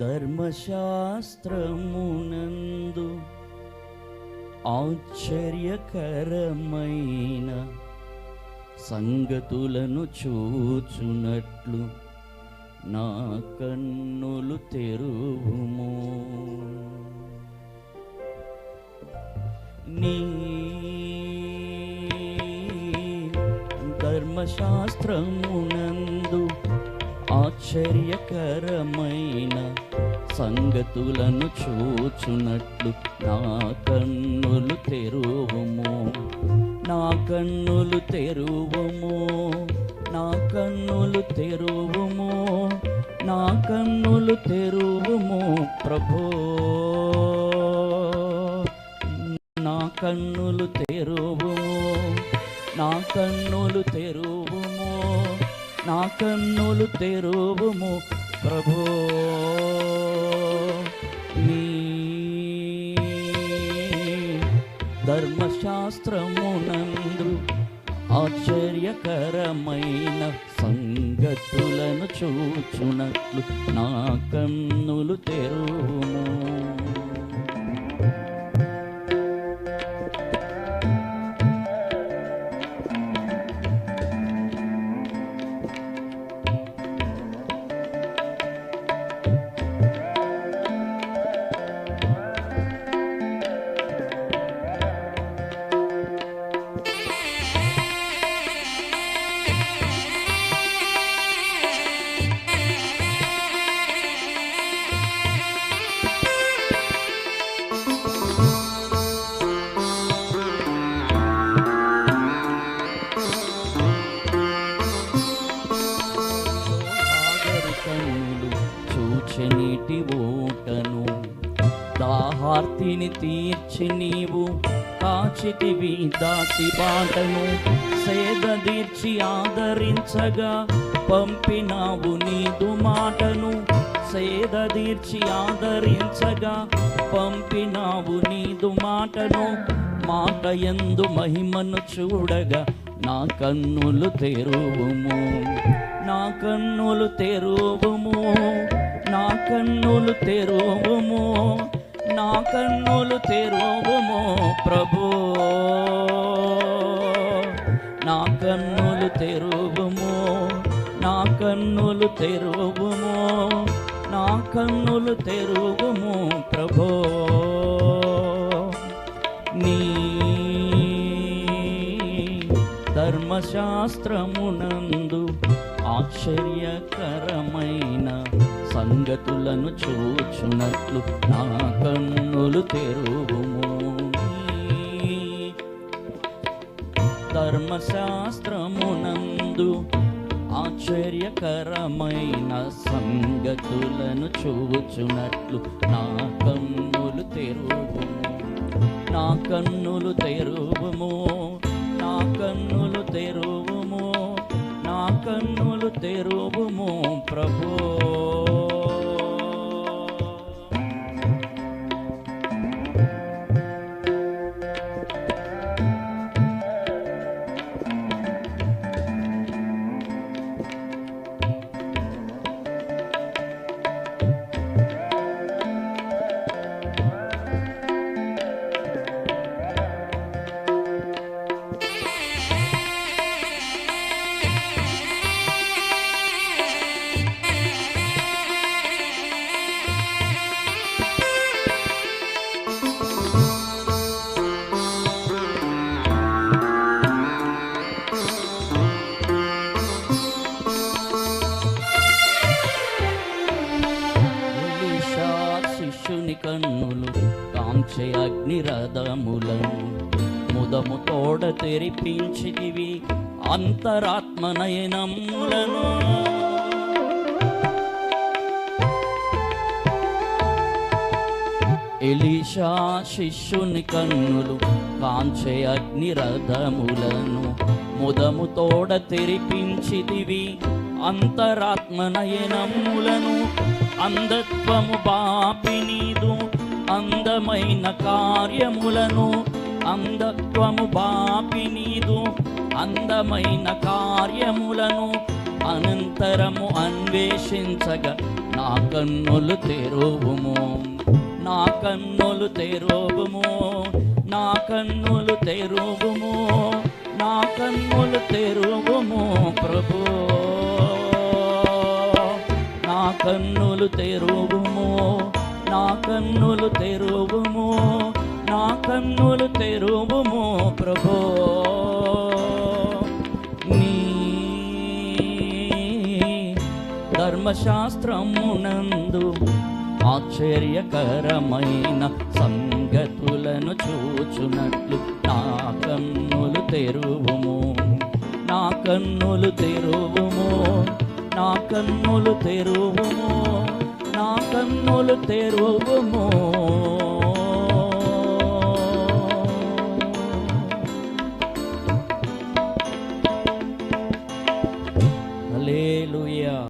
ధర్మశాస్త్రమునందు ఆశ్చర్యకరమైన సంగతులను చూచునట్లు నా కన్నులు తెరువుము. నీ ధర్మశాస్త్రమునందు ఆశ్చర్యకరమైన సంగతులను చూచునట్లు నా కన్నులు తెరువుము. నా కన్నులు తెరువుము. నా కన్నులు తెరువుము. నా కన్నులు తెరువుము ప్రభో. నా కన్నులు తెరువుము. నా కన్నులు తెరువుము. నా కన్నులు తెరువుము ప్రభో. నీ ధర్మశాస్త్రమునందు ఆశ్చర్యకరమైన సంగతులను చూచునట్లు నా కన్నులు తెరువుము. చూచనీటి కన్నులు చూచె నీటి ఓటను దాహార్తిని తీర్చి నీవు కాచితివి దాసి బాటను సేద తీర్చి ఆదరించగా పంపినావు నీదు మాటను. సేద తీర్చి ఆదరించగా పంపినావు నీదు మాటను. మాట ఎందు మహిమను చూడగా నా కన్నులు తెరువుము. నా కన్నులు తెరువుము. నా కన్నులు తెరువుము. నా కన్నులు తెరువుము ప్రభు. నా కన్నులు తెరువుము. నా కన్నులు తెరువుము. కన్నులు తెరుగుము ప్రభో. నీ ధర్మశాస్త్రమునందు ఆశ్చర్యకరమైన సంగతులను చూచునట్లు నా కన్నులు తెరుగుము. ధర్మశాస్త్రమునందు ఆశ్చర్యకరమైన సంగతులను చూచునట్లు నా కన్నులు తెరువు. నా కన్నులు తెరువుము. నా కన్నులు తెరువుము. నా కన్నులు తెరువుము ప్రభో. కన్నులు కాంక్ష అగ్నిరథములను ముదము తోడ తెరిపించితివి అంతరాత్మ నయనములను ఎలీషా శిష్యుని కన్నులు కాంచే అగ్నిరథములను. ముదము తోడ తెరిపించితివి అంతరాత్మ నయనములను అంధత్వము పాపిని అందమైన కార్యములను అంధత్వము బాపినీదు అందమైన కార్యములను అనంతరము అన్వేషించగా. నా కన్నులు తెరువుము. నా కన్నులు తెరువుము. నా కన్నులు తెరువుము. నా కన్నులు తెరువుము ప్రభు. నా కన్నులు తెరువుము. నా కన్నులు తెరువుము నా కన్నులు తెరువుము ప్రభు. నీ ధర్మశాస్త్రమునందు ఆశ్చర్యకరమైన సంగతులను చూచునట్లు నా కన్నులు తెరువుము నా కన్నులు తెరువుము నా కన్నులు తెరువుము. నా కన్నులు తెరువుము